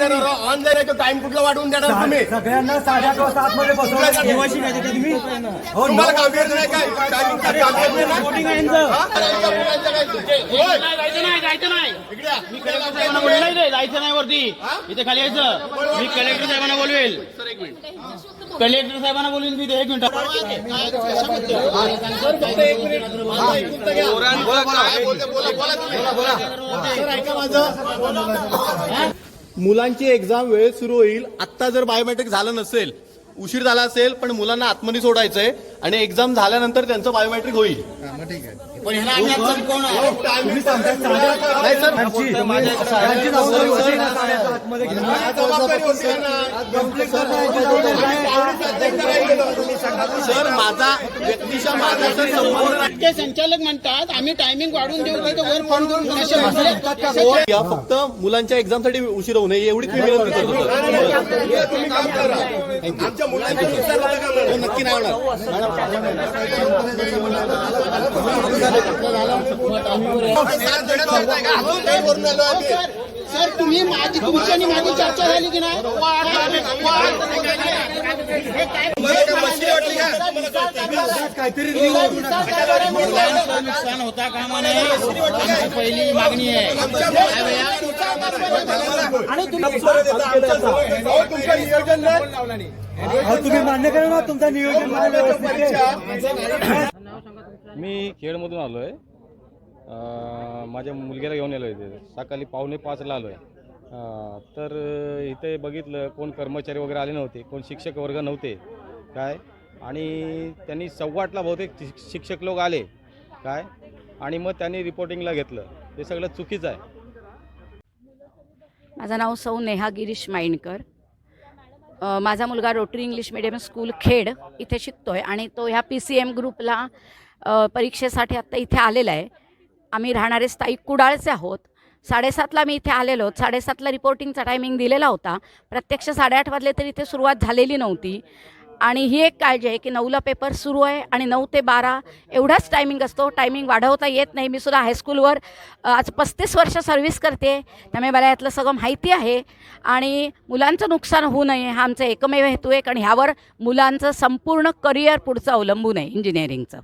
तर ऑनलाईन आहे तो टाइम कुठला वाढवून देणार तुम्ही? सगळ्यांना साडेआठ वाजता आतमध्ये बसवलं हो तुम्हाला गांभीर्य नाही काय? टायमिंग काय गांभीर्य नाही? हा? मुलांचं काय तुमचे? होय. जायचं नाही जायचं नाही. इकडे या. मी कलेक्टर साहेबांना बोललो नाही रे जायचं नाही वरती. इथे खाली यायचं. मी कलेक्टर साहेबांना बोलवेल. सर एक मिनिट. कलेक्टर साहेबांना बोलून मी एक मिनिट माझं. मुलांची एक्झाम वेळेत सुरू होईल आत्ता जर बायोमेट्रिक झालं नसेल उशीर झाला असेल पण मुलांना आतमध्ये सोडायचंय आणि एक्झाम झाल्यानंतर त्यांचं बायोमेट्रिक होईल. पण ह्याला आम्ही आता कोण आहे? नाही सर माझा व्यक्तिशा माझा सर संबंध नाही. ते संचालक म्हणतात आम्ही टायमिंग वाढवून देऊ नाही तर वर फोन करून असे म्हणले. या फक्त मुलांच्या एक्झामसाठी उशीर होऊ नये एवढीच मी विनंती करतो आमच्या मुलांच्या नुकसान होतं का मॅडम? नक्की नाही. सर तुम्ही माझी तुमची आणि माझी चर्चा झाली की नाही वाद झाले, वाद. तुम्हाला काय मस्ती वाटली का? काहीतरी मुलांचं नुकसान होता कामा नये आमची पहिली मागणी आहे. आणि तुमचं नियोजन नाही अहो, तुम्ही मान्य करा ना तुमचं नियोजन आहे. मी खेडमधून आलो आहे माझ्या मुलग्याला घेऊन आलो इथे. सकाळी पावणे पाचला आलो आहे तर इथे बघितलं कोण कर्मचारी वगैरे आले नव्हते कोण शिक्षक वर्ग नव्हते. काय? आणि त्यांनी सव्वाटला बहुतेक शिक- शिक्षक लोक आले. काय? आणि मग त्यांनी रिपोर्टिंगला घेतलं. हे सगळं चुकीचं आहे. माझं नाव सौ नेहा गिरीश माइंडकर माझा मुलगा Rotary English medium school Khed इथे शिकतो आहे आणि तो ह्या पी सी एम ग्रुपला परीक्षेसाठी आत्ता इथे आलेला आहे. आम्ही राहणारे स्थायिक कुडाळचे आहोत. साडेसातला मी इथे आलेलो साडेसातला रिपोर्टिंगचा टायमिंग दिलेला होता. प्रत्यक्ष साडेआठ वाजले तरी इथे सुरुवात झालेली नव्हती. आणि ही एक काळजी आहे की नऊला पेपर सुरू आहे आणि नऊ ते बारा एवढाच टायमिंग असतो. टायमिंग वाढवता येत नाही. मी सुद्धा हायस्कूलवर आज पस्तीस वर्ष सर्व्हिस करते. त्यामुळे मला यातलं सगळं माहिती आहे. आणि मुलांचं नुकसान होऊ नये हा आमचा एकमेव हेतू आहे. कारण ह्यावर मुलांचं संपूर्ण करिअर पुढचं अवलंबून आहे इंजिनिअरिंगचं